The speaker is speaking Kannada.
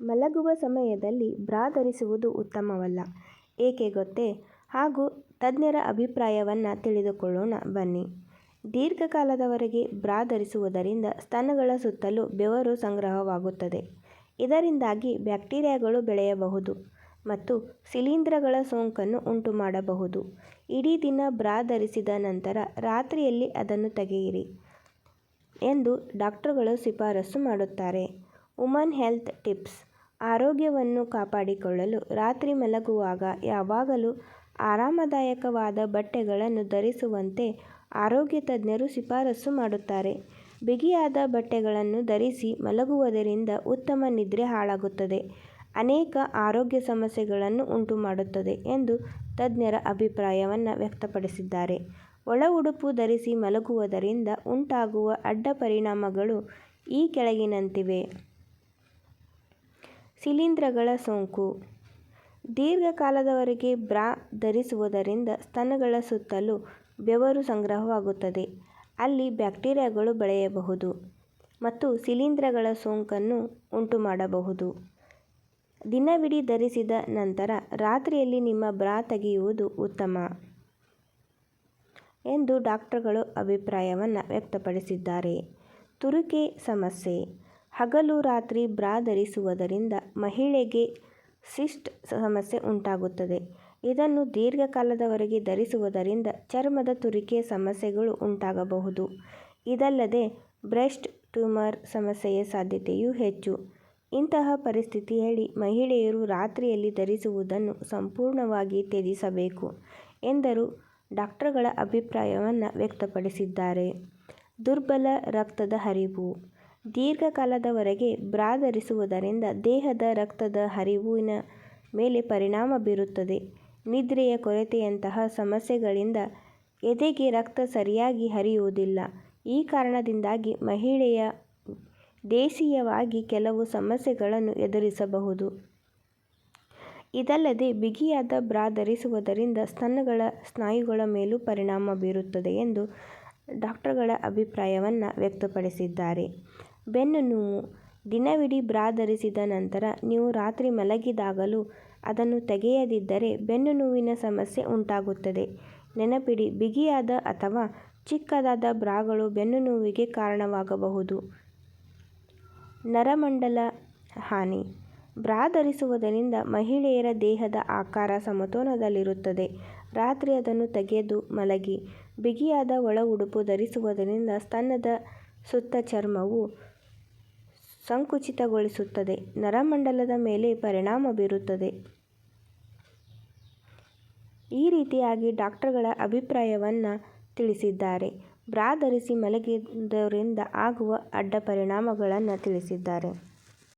ಮಲಗುವ ಸಮಯದಲ್ಲಿ ಬ್ರಾ ಧರಿಸುವುದು ಉತ್ತಮವಲ್ಲ. ಏಕೆ ಗೊತ್ತೇ? ಹಾಗೂ ತಜ್ಞರ ಅಭಿಪ್ರಾಯವನ್ನು ತಿಳಿದುಕೊಳ್ಳೋಣ, ಬನ್ನಿ. ದೀರ್ಘಕಾಲದವರೆಗೆ ಬ್ರಾ ಧರಿಸುವುದರಿಂದ ಸ್ತನಗಳ ಸುತ್ತಲೂ ಬೆವರು ಸಂಗ್ರಹವಾಗುತ್ತದೆ. ಇದರಿಂದಾಗಿ ಬ್ಯಾಕ್ಟೀರಿಯಾಗಳು ಬೆಳೆಯಬಹುದು ಮತ್ತು ಶಿಲೀಂಧ್ರಗಳ ಸೋಂಕನ್ನು ಉಂಟು ಮಾಡಬಹುದು ಇಡೀ ದಿನ ಬ್ರಾ ಧರಿಸಿದ ನಂತರ ರಾತ್ರಿಯಲ್ಲಿ ಅದನ್ನು ತೆಗೆಯಿರಿ ಎಂದು ಡಾಕ್ಟರ್ಗಳು ಶಿಫಾರಸು ಮಾಡುತ್ತಾರೆ. ವುಮನ್ ಹೆಲ್ತ್ ಟಿಪ್ಸ್ ಆರೋಗ್ಯವನ್ನು ಕಾಪಾಡಿಕೊಳ್ಳಲು ರಾತ್ರಿ ಮಲಗುವಾಗ ಯಾವಾಗಲೂ ಆರಾಮದಾಯಕವಾದ ಬಟ್ಟೆಗಳನ್ನು ಧರಿಸುವಂತೆ ಆರೋಗ್ಯ ತಜ್ಞರು ಶಿಫಾರಸು ಮಾಡುತ್ತಾರೆ. ಬಿಗಿಯಾದ ಬಟ್ಟೆಗಳನ್ನು ಧರಿಸಿ ಮಲಗುವುದರಿಂದ ಉತ್ತಮ ನಿದ್ರೆ ಹಾಳಾಗುತ್ತದೆ, ಅನೇಕ ಆರೋಗ್ಯ ಸಮಸ್ಯೆಗಳನ್ನು ಉಂಟುಮಾಡುತ್ತದೆ ಎಂದು ತಜ್ಞರ ಅಭಿಪ್ರಾಯವನ್ನು ವ್ಯಕ್ತಪಡಿಸಿದ್ದಾರೆ. ಒಳ ಉಡುಪು ಧರಿಸಿ ಮಲಗುವುದರಿಂದ ಉಂಟಾಗುವ ಅಡ್ಡ ಪರಿಣಾಮಗಳು ಈ ಕೆಳಗಿನಂತಿವೆ. ಶಿಲೀಂಧ್ರಗಳ ಸೋಂಕು ದೀರ್ಘಕಾಲದವರೆಗೆ ಬ್ರಾ ಧರಿಸುವುದರಿಂದ ಸ್ತನಗಳ ಸುತ್ತಲೂ ಬೆವರು ಸಂಗ್ರಹವಾಗುತ್ತದೆ. ಅಲ್ಲಿ ಬ್ಯಾಕ್ಟೀರಿಯಾಗಳು ಬೆಳೆಯಬಹುದು ಮತ್ತು ಶಿಲೀಂಧ್ರಗಳ ಸೋಂಕನ್ನು ಉಂಟುಮಾಡಬಹುದು. ದಿನವಿಡೀ ಧರಿಸಿದ ನಂತರ ರಾತ್ರಿಯಲ್ಲಿ ನಿಮ್ಮ ಬ್ರಾ ತೆಗೆಯುವುದು ಉತ್ತಮ ಎಂದು ಡಾಕ್ಟರ್ಗಳು ಅಭಿಪ್ರಾಯವನ್ನು ವ್ಯಕ್ತಪಡಿಸಿದ್ದಾರೆ. ತುರಿಕೆ ಸಮಸ್ಯೆ ಹಗಲು ರಾತ್ರಿ ಬ್ರಾ ಧರಿಸುವುದರಿಂದ ಮಹಿಳೆಗೆ ಸಿಸ್ಟ್ ಸಮಸ್ಯೆ ಉಂಟಾಗುತ್ತದೆ. ಇದನ್ನು ದೀರ್ಘಕಾಲದವರೆಗೆ ಧರಿಸುವುದರಿಂದ ಚರ್ಮದ ತುರಿಕೆ ಸಮಸ್ಯೆಗಳು ಉಂಟಾಗಬಹುದು. ಇದಲ್ಲದೆ ಬ್ರೆಸ್ಟ್ ಟ್ಯೂಮರ್ ಸಮಸ್ಯೆಯ ಸಾಧ್ಯತೆಯೂ ಹೆಚ್ಚು. ಇಂತಹ ಪರಿಸ್ಥಿತಿಯಲ್ಲಿ ಮಹಿಳೆಯರು ರಾತ್ರಿಯಲ್ಲಿ ಧರಿಸುವುದನ್ನು ಸಂಪೂರ್ಣವಾಗಿ ತ್ಯಜಿಸಬೇಕು ಎಂದರು ಡಾಕ್ಟರ್ಗಳ ಅಭಿಪ್ರಾಯವನ್ನು ವ್ಯಕ್ತಪಡಿಸಿದ್ದಾರೆ. ದುರ್ಬಲ ರಕ್ತದ ಹರಿವು ದೀರ್ಘಕಾಲದವರೆಗೆ ಬ್ರಾ ಧರಿಸುವುದರಿಂದ ದೇಹದ ರಕ್ತದ ಹರಿವಿನ ಮೇಲೆ ಪರಿಣಾಮ ಬೀರುತ್ತದೆ. ನಿದ್ರೆಯ ಕೊರತೆಯಂತಹ ಸಮಸ್ಯೆಗಳಿಂದ ಎದೆಗೆ ರಕ್ತ ಸರಿಯಾಗಿ ಹರಿಯುವುದಿಲ್ಲ. ಈ ಕಾರಣದಿಂದಾಗಿ ಮಹಿಳೆಯ ದೇಶೀಯವಾಗಿ ಕೆಲವು ಸಮಸ್ಯೆಗಳನ್ನು ಎದುರಿಸಬಹುದು. ಇದಲ್ಲದೆ ಬಿಗಿಯಾದ ಬ್ರಾ ಧರಿಸುವುದರಿಂದ ಸ್ತನಗಳ ಸ್ನಾಯುಗಳ ಮೇಲೂ ಪರಿಣಾಮ ಬೀರುತ್ತದೆ ಎಂದು ಡಾಕ್ಟರ್ಗಳ ಅಭಿಪ್ರಾಯವನ್ನು ವ್ಯಕ್ತಪಡಿಸಿದ್ದಾರೆ. ಬೆನ್ನು ನೋವು ದಿನವಿಡೀ ಬ್ರಾ ಧರಿಸಿದ ನಂತರ ನೀವು ರಾತ್ರಿ ಮಲಗಿದಾಗಲೂ ಅದನ್ನು ತೆಗೆಯದಿದ್ದರೆ ಬೆನ್ನು ನೋವಿನ ಸಮಸ್ಯೆ ಉಂಟಾಗುತ್ತದೆ. ನೆನಪಿಡಿ, ಬಿಗಿಯಾದ ಅಥವಾ ಚಿಕ್ಕದಾದ ಬ್ರಾಗಳು ಬೆನ್ನು ನೋವಿಗೆ ಕಾರಣವಾಗಬಹುದು. ನರಮಂಡಲ ಹಾನಿ ಬ್ರಾ ಧರಿಸುವುದರಿಂದ ಮಹಿಳೆಯರ ದೇಹದ ಆಕಾರ ಸಮತೋಲನದಲ್ಲಿರುತ್ತದೆ. ರಾತ್ರಿ ಅದನ್ನು ತೆಗೆದು ಮಲಗಿ. ಬಿಗಿಯಾದ ಒಳ ಉಡುಪು ಧರಿಸುವುದರಿಂದ ಸ್ತನದ ಸುತ್ತ ಚರ್ಮವು ಸಂಕುಚಿತಗೊಳಿಸುತ್ತದೆ, ನರಮಂಡಲದ ಮೇಲೆ ಪರಿಣಾಮ ಬೀರುತ್ತದೆ. ಈ ರೀತಿಯಾಗಿ ಡಾಕ್ಟರ್ಗಳ ಅಭಿಪ್ರಾಯವನ್ನು ತಿಳಿಸಿದ್ದಾರೆ. ಬ್ರಾ ಧರಿಸಿ ಮಲಗಿದ್ದರಿಂದ ಆಗುವ ಅಡ್ಡಪರಿಣಾಮಗಳನ್ನ ತಿಳಿಸಿದ್ದಾರೆ.